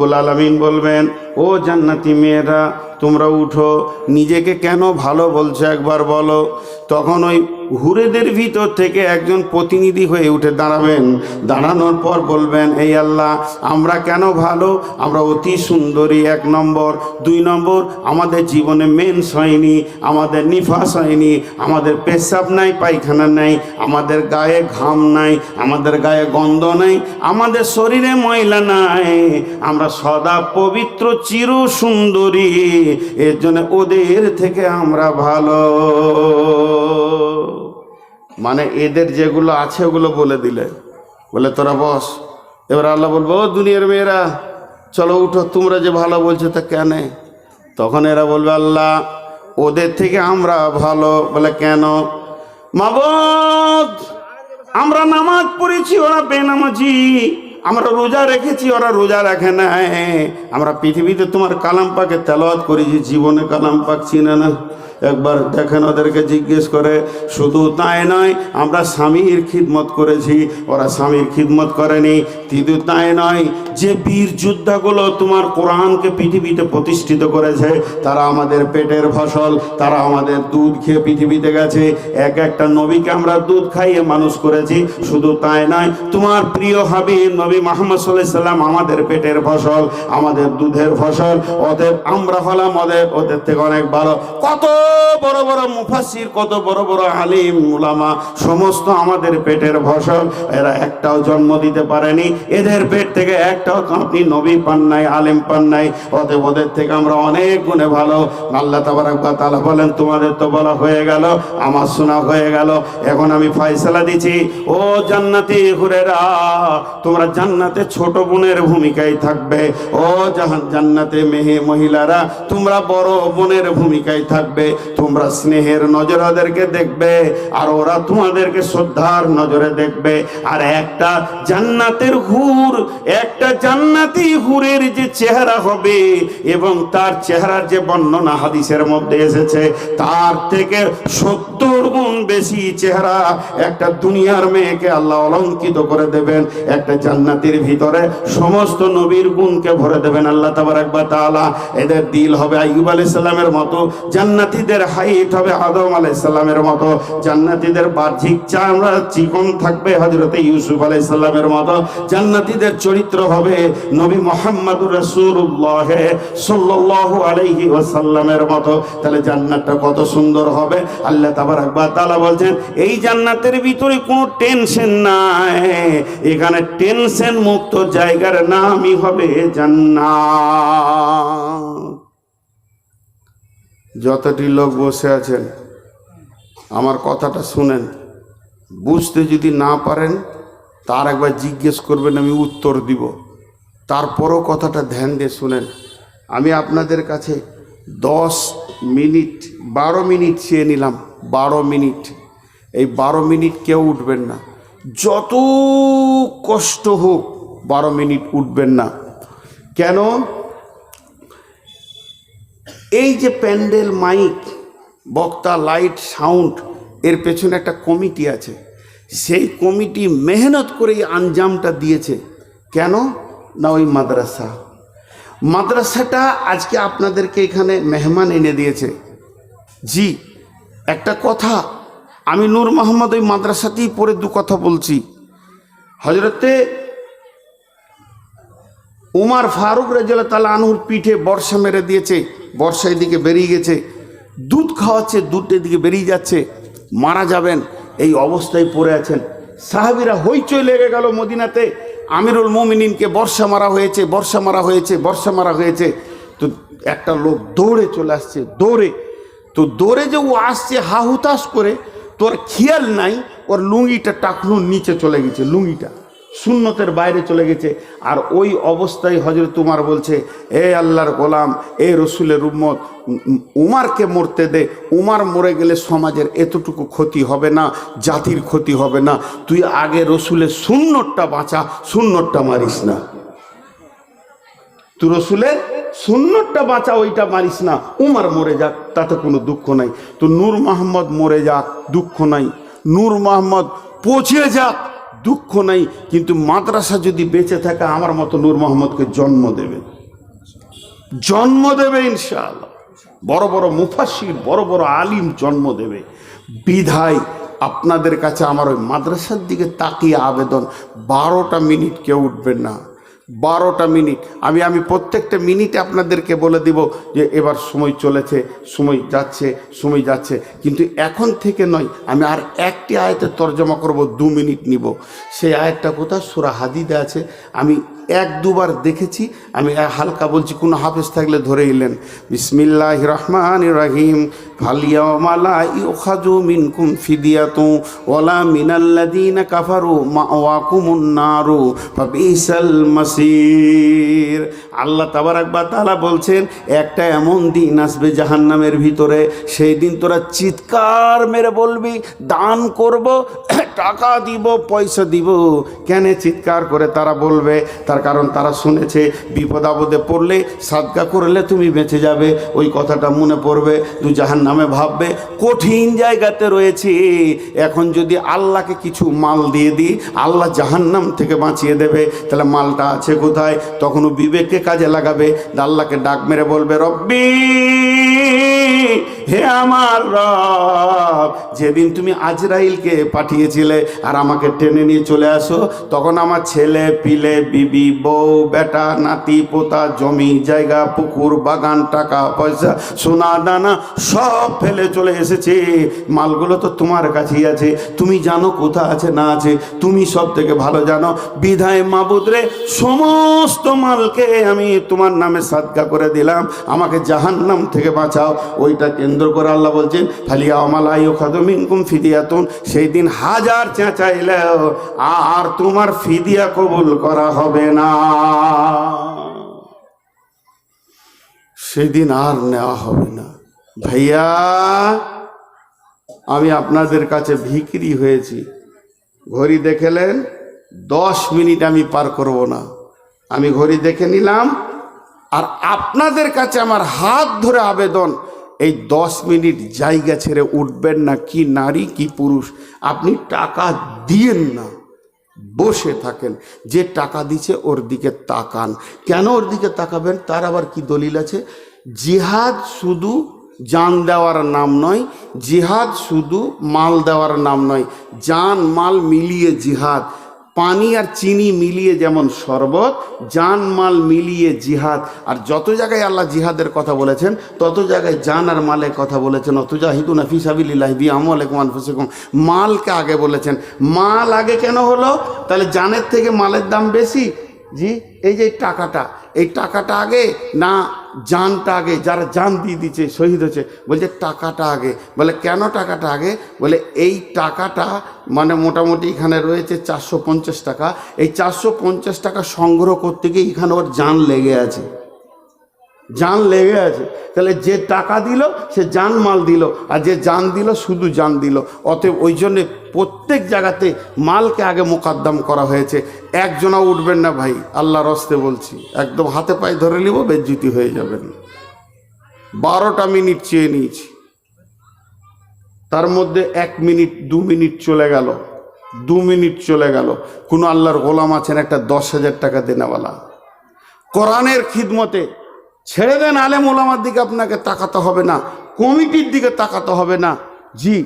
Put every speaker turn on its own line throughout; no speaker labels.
রব্বুল আলমিন বলবেন ও জান্নাতি মেয়েরা, তোমরা উঠো। নিজেকে কেন ভালো বলছো একবার বলো। তখন ওই হুরেদের ভিতর থেকে একজন প্রতিনিধি হয়ে উঠে দাঁড়াবেন। দাঁড়ানোর পর বলবেন, এই আল্লাহ, আমরা কেন ভালো? আমরা অতি সুন্দরী, এক নম্বর। দুই নম্বর, আমাদের জীবনে মেন্স হয়নি, আমাদের নিফাস হয়নি, আমাদের পেশাব নাই, পায়খানা নাই, আমাদের গায়ে ঘাম নাই, আমাদের গায়ে গন্ধ নাই, আমাদের শরীরে ময়লা নাই। আমরা সদা পবিত্র চির সুন্দরী এর জন্য ওদের থেকে আমরা ভালো। মানে এদের যেগুলো আছে ওগুলো বলে দিলে। বলে, তোরা বস। এবার আল্লাহ বলব, ও দুনিয়ার মেয়েরা, চলো উঠো, তোমরা যে ভালো বলছো তা কেন? তখন এরা বলবে, আল্লাহ, ওদের থেকে আমরা ভালো। বলে, কেন? মাবদ আমরা নামাজ পড়েছি, ওরা বেনামাজি। আমরা রোজা রেখেছি, ওরা রোজা রাখে না। আমরা পৃথিবীতে তোমার কালাম পাকে তেলাওয়াত করেছি জীবনে কালাম পাক চিনে না। একবার দেখেন ওদেরকে জিজ্ঞেস করে, শুধু তাই নয়, আমরা স্বামীর খিদমত করেছি, ওরা স্বামীর খিদমত করেনি। কিন্তু তাই নয়, যে বীর যোদ্ধাগুলো তোমার কোরআনকে পৃথিবীতে প্রতিষ্ঠিত করেছে, তারা আমাদের পেটের ফসল, তারা আমাদের দুধ খেয়ে পৃথিবীতে গেছে। এক একটা নবীকে আমরা দুধ খাইয়ে মানুষ করেছি, শুধু তাই নয়, তোমার প্রিয় হাবিব নবী সাল্লাহ সাল্লাম আমাদের পেটের ফসল, আমাদের দুধের ফসল অতএব আমরা হলাম ওদের ওদের থেকে অনেক ভালো। কত বড় বড় মুফাসির কত বড় বড় আলিম, উলামা, সমস্ত আমাদের পেটের ফসল এরা একটাও জন্ম দিতে পারেনি। এদের পেট থেকে একটাও আপনি নবী পান নাই, আলিম পান নাই। অতএব ওদের থেকে আমরা অনেক গুণে ভালো। আল্লাহ তাবারাকা তালা বলেন, তোমাদের তো বলা হয়ে গেল, আমার শোনা হয়ে গেল। এখন আমি ফয়সালা দিছি ও জান্নাতি হুরেরা, তোমরা জান্নাতে ছোট বোনের ভূমিকায় থাকবে। ও জাহান, জান্নাতে মেহে মহিলারা, তোমরা বড় বোনের ভূমিকায় থাকবে। তোমরা স্নেহের নজর ওদেরকে দেখবে আর ওরা তোমাদেরকে শ্রদ্ধার নজরে দেখবে। আর একটা জান্নাতের হুর, একটা জান্নাতি হুরের যে চেহারা হবে এবং তার চেহারার যে বর্ণনা হাদিসের মধ্যে এসেছে, তার থেকে সত্তর গুণ বেশি চেহারা একটা দুনিয়ার মেয়েকে আল্লাহ অলঙ্কিত করে দেবেন। একটা জান্নাতির ভিতরে সমস্ত নবীর গুণকে ভরে দেবেন আল্লাহ তাবার একবার তাআলা। এদের দিল হবে আইয়ুব আলাইহিস সালামের মতো জান্নাতীদের হাইট হবে আদম আলাইসাল্লামের মতো। জান্নাতীদের বাহ্যিক চামড়া চিকন থাকবে হযরতে ইউসুফ আলাইহিস সালামের মতো। জান্নাতীদের চরিত্র হবে নবী মুহাম্মদুর রাসূলুল্লাহ সাল্লাল্লাহু আলাইহি ওয়াসাল্লামের মতো। তাহলে জান্নাতটা কত সুন্দর হবে? আল্লাহ তাবারক ওয়া তাআলা বলছেন, এই জান্নাতের ভিতরে কোনো টেনশন নাই। এখানে টেনশন মুক্ত জায়গার নামই হবে জান্নাত। যতটি লোক বসে আছেন, আমার কথাটা শুনেন। বুঝতে যদি না পারেন, তার একবার জিজ্ঞেস করবেন, আমি উত্তর দিব। তারপরও কথাটা ধ্যান দিয়ে শুনেন। আমি আপনাদের কাছে দশ মিনিট, বারো মিনিট চেয়ে নিলাম, বারো মিনিট। এই বারো মিনিট কেউ উঠবেন না। যত কষ্ট হোক, বারো মিনিট উঠবেন না। কেন? এই যে প্যান্ডেল মাইক, বক্তা, লাইট, সাউন্ড, এর পেছনে একটা কমিটি আছে। সেই কমিটি মেহনত করে এই আঞ্জামটা দিয়েছে। কেন? না, ওই মাদ্রাসা। মাদ্রাসাটা আজকে আপনাদেরকে এখানে মেহমান এনে দিয়েছে। জি, একটা কথা। আমি নূর মোহাম্মদ ওই মাদ্রাসাতেই পড়ে দু কথা বলছি। হজরতে উমার ফারুক রাজিয়াল তালা আনহুর পিঠে বর্ষা মেরে দিয়েছে, বর্ষা এদিকে বেরিয়ে গেছে, দুধ খাওয়াচ্ছে দুধ এদিকে বেরিয়ে যাচ্ছে, মারা যাবেন, এই অবস্থায় পড়ে আছেন। সাহাবিরা হইচই লেগে গেল মদিনাতে, আমিরুল মোমিনিনকে বর্ষা মারা হয়েছে, বর্ষা মারা হয়েছে, বর্ষা মারা হয়েছে। তো একটা লোক দৌড়ে চলে আসছে, দৌড়ে। তো দৌড়ে যে ও আসছে হা হুতাশ করে, তোর খেয়াল নাই, ওর লুঙ্গিটা টাকলুর নিচে চলে গেছে, লুঙ্গিটা। শূন্যতের বাইরে চলে গেছে। আর ওই অবস্থায় হজরত উমার বলছে এ আল্লাহর গোলাম এ রসুলের উম্মত উম, উম, উমারকে মরতে দে। উমার মরে গেলে সমাজের এতটুকু ক্ষতি হবে না জাতির ক্ষতি হবে না। তুই আগে রসুলের শূন্যটা বাঁচা শূন্যটা মারিস না। তুই রসুলের সুন্নতটা বাঁচা ওইটা মারিস না। উমার মরে যাক তাতে কোনো দুঃখ নাই। তো নূর মোহাম্মদ মরে যাক দুঃখ নাই। নূর মোহাম্মদ পচে যাক দুঃখ নাই, কিন্তু মাদ্রাসা যদি বেঁচে থাকে, আমার মতো নূর মোহাম্মদকে জন্ম দেবে। জন্ম দেবে ইনশাআল্লাহ। বড় বড় মুফাসির বড় বড় আলিম জন্ম দেবে। বিধায় আপনাদের কাছে আমার ওই মাদ্রাসার দিকে তাকিয়ে আবেদন, বারোটা মিনিট কেউ উঠবেন না। বারোটা মিনিট। আমি আমি প্রত্যেকটা মিনিটে আপনাদেরকে বলে দিব যে এবার সময় চলেছে, সময় যাচ্ছে সময় যাচ্ছে। কিন্তু এখন থেকে নয়, আমি আর একটি আয়তের তর্জমা করব, দু মিনিট নিব। সেই আয়াতটা কোথায়? সুরা হাদিদে আছে। আমি এক, দুবার দেখেছি। আমি হালকা বলছি, কোনো হাফেজ থাকলে ধরে এলেন বিসমিল্লাহ রহমান রহিম। ফালিয়ামালা ইউখাজু মিনকুম ফিদিয়াতু ওয়ালা মিনাল্লাযীনা কাফারু মাওয়াকুমুন নারু ফাবিসাল মাসির আল্লাহ তাবারাক বা তাআলা বলছেন, একটা এমন দিন আসবে জাহান্নামের ভিতরে, সেই দিন তোরা চিৎকার মেরে বলবি, দান করব, টাকা দিব, পয়সা দিব। কেন চিৎকার করে তারা বলবে? তার কারণ তারা শুনেছে, বিপদ আপদে পড়লে সাদকা করলে তুমি বেঁচে যাবে। ওই কথাটা মনে পড়বে, তুই জাহান নামে ভাববে, কঠিন জায়গাতে রয়েছে। এখন যদি আল্লাহকে কিছু মাল দিয়ে দিই, আল্লাহ জাহান্নাম থেকে বাঁচিয়ে দেবে। তাহলে মালটা আছে কোথায়? তখন বিবেককে কাজে লাগাবে। আল্লাহকে ডাক মেরে বলবে, রব্বি! হে আমার রব, যেদিন তুমি আজরাইলকে পাঠিয়েছিলে আর আমাকে টেনে নিয়ে চলে আসো, তখন আমার ছেলে, পিলে, বিবি, বউ, বেটা, নাতি, পোতা, জমি, জায়গা, পুকুর, বাগান, টাকা, পয়সা, সোনা, দানা, সব ফেলে চলে এসেছে। মালগুলো তো তোমার কাছেই আছে। তুমি জানো কোথা আছে, না আছে। তুমি সব থেকে ভালো জানো। বিধায় মাবুদরে সমস্ত মালকে আমি তোমার নামে সাদকা করে দিলাম। আমাকে জাহান্নাম থেকে বাঁচাও। ওইটা কেন্দ্র করে আল্লাহ বলছেন, ফালিয়া আমালাই ও খাদমিনকুম ফিদিয়াতুন সেই দিন হাজার চেঁচাইলেও আর তোমার ফিদিয়া কবুল করা হবে না। সেদিন আর নেওয়া হবে না। ভাইয়া, আমি আপনাদের কাছে ভিকরি হয়েছি। ঘড়ি দেখেলেন দশ মিনিট আমি পার করব না। আমি ঘড়ি দেখে নিলাম, আর আপনাদের কাছে আমার হাত ধরে আবেদন এই দশ মিনিট জায়গা ছেড়ে উঠবেন না, কি নারী, কি পুরুষ। আপনি টাকা দিয়েন না, বসে থাকেন। যে টাকা দিছে, ওর দিকে তাকান। কেন ওর দিকে তাকাবেন? তার আবার কি দলিল আছে? জিহাদ শুধু জান দেওয়ার নাম নয়, জিহাদ শুধু মাল দেওয়ার নাম নয়, জান মাল মিলিয়ে জিহাদ। পানি আর চিনি মিলিয়ে যেমন শরবত জান মাল মিলিয়ে জিহাদ। আর যত জায়গায় আল্লাহ জিহাদের কথা বলেছেন, তত জায়গায় জান আর মালের কথা বলেছেন। অতুজা হিদু নাফি সাবিল্লাহ বি আমল ফুসেকুম মালকে আগে বলেছেন। মাল আগে কেন হলো? তাহলে জানের থেকে মালের দাম বেশি? জি, এই যে টাকাটা, এই টাকাটা আগে? না জানটা আগে, যারা জান দিয়ে দিচ্ছে শহীদ হচ্ছে বলছে টাকাটা আগে। বলে, কেন টাকাটা আগে? বলে, এই টাকাটা মানে মোটামুটি এখানে রয়েছে চারশো পঞ্চাশ টাকা। এই চারশো পঞ্চাশ টাকা সংগ্রহ করতে গিয়ে এখানে ওর জান লেগে আছে। জান লেগে আছে। তাহলে যে টাকা দিল, সে জান মাল দিল। আর যে জান দিল, শুধু জান দিল। অতএব ওই জন্যে প্রত্যেক জায়গাতে মালকে আগে মোকাদ্দাম করা হয়েছে। একজনা উঠবেন না ভাই আল্লাহ রস্তে বলছি। একদম হাতে পায়ে ধরে নিব, বেজ্জুতি হয়ে যাবেন। বারোটা মিনিট চেয়ে নিয়েছি। তার মধ্যে এক মিনিট, দু মিনিট চলে গেল। দু মিনিট চলে গেল। কোনো আল্লাহর গোলাম আছেন, একটা দশ হাজার টাকা দেনাওয়ালা। কোরআনের খিদমতে ছেড়ে দেন আলেম ওলামার দিকে, আপনাকে তাকাতে হবে না। কমিটির দিকে তাকাতে হবে না। জি,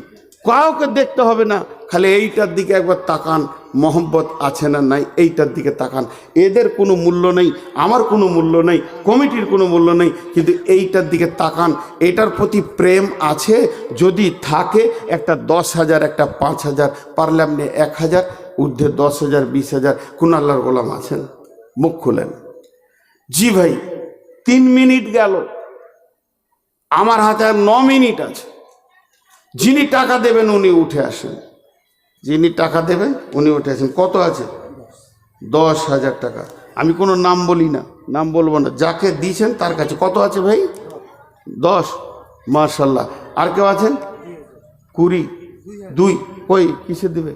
কাউকে দেখতে হবে না। খালি এইটার দিকে একবার তাকান। মহব্বত আছে না নাই, এইটার দিকে তাকান। এদের কোনো মূল্য নেই, আমার কোনো মূল্য নেই, কমিটির কোনো মূল্য নেই, কিন্তু এইটার দিকে তাকান। এটার প্রতি প্রেম আছে, যদি থাকে, একটা দশ হাজার, একটা পাঁচ হাজার, পারলে আপনি এক হাজার, ঊর্ধ্বে দশ হাজার, বিশ হাজার, কোন আল্লাহর গোলাম আছেন? মুখ খুলেন। জি ভাই তিন মিনিট গেল। আমার হাতে আর ন মিনিট আছে। যিনি টাকা দেবেন, উনি উঠে আসেন। যিনি টাকা দেবেন, উনি উঠে আসেন। কত আছে? দশ হাজার টাকা। আমি কোনো নাম বলি না, নাম বলব না। যাকে দিয়েছেন, তার কাছে কত আছে ভাই? দশ। মার্শাল্লাহ আর কেউ আছেন? কুড়ি। দুই। কই? কিসে দেবে?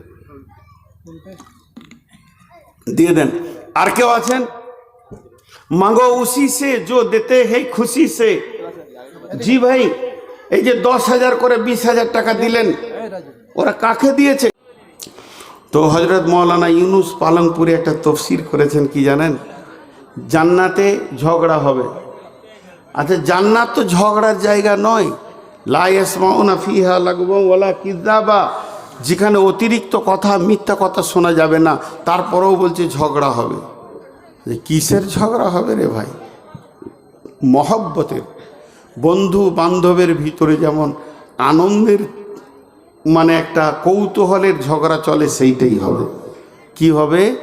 দিয়ে দেন। আর কেউ আছেন? মাঙ্গো উসি সে জো দেতে হে খুশি সে জি ভাই এই যে দশ হাজার করে বিশ হাজার টাকা দিলেন, ওরা কাকে দিয়েছে? তো হজরত মৌলানা ইউনুস পালংপুরে একটা তফসির করেছেন, কি জানেন? জান্নাতে ঝগড়া হবে। আচ্ছা জান্নাত তো ঝগড়ার জায়গা নয়। লাইসমাউনা ফিহা লাগব কিদাবা যেখানে অতিরিক্ত কথা, মিথ্যা কথা শোনা যাবে না। তারপরেও বলছে ঝগড়া হবে। কিসের ঝগড়া হবে রে ভাই? মহব্বতের বন্ধু বান্ধবের ভিতরে যেমন আনন্দের মানে একটা কৌতূহলের ঝগড়া চলে, সেইটাই হবে। কি হবে?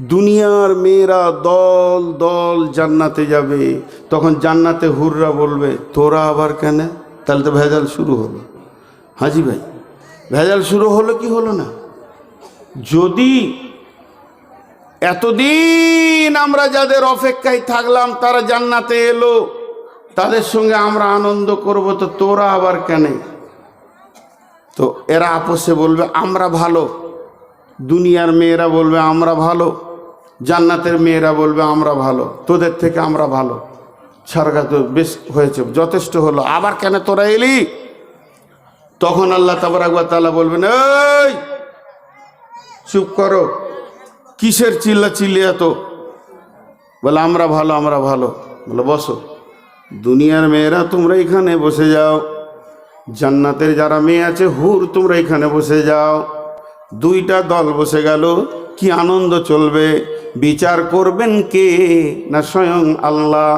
দুনিয়ার মেয়েরা দল দল জান্নাতে যাবে। তখন জান্নাতে হুররা বলবে, তোরা আবার কেন? তাহলে তো ভেজাল শুরু হলো। হাজি ভাই, ভেজাল শুরু হলো কি হলো না? যদি এতদিন আমরা যাদের অপেক্ষায় থাকলাম, তারা জান্নাতে এলো। তাদের সঙ্গে আমরা আনন্দ করব, তো তোরা আবার কেন? তো এরা আপোষে বলবে, আমরা ভালো। দুনিয়ার মেয়েরা বলবে, আমরা ভালো। জান্নাতের মেয়েরা বলবে, আমরা ভালো। তোদের থেকে আমরা ভালো। সরকার তো বেশ হয়েছে, যথেষ্ট হলো। আবার কেন তোরা এলি? তখন আল্লাহ তাবরাকবার তালা বলবেন, এই, চুপ করো। কিসের চিল্লা চিল্লি এত বলে, আমরা ভালো আমরা ভালো। বলে, বসো। দুনিয়ার মেয়েরা, তোমরা এখানে বসে যাও। জান্নাতের যারা মেয়ে আছে, হুর, তোমরা এখানে বসে যাও। দুইটা দল বসে গেল, কি আনন্দ চলবে? বিচার করবেন কে? না স্বয়ং আল্লাহ।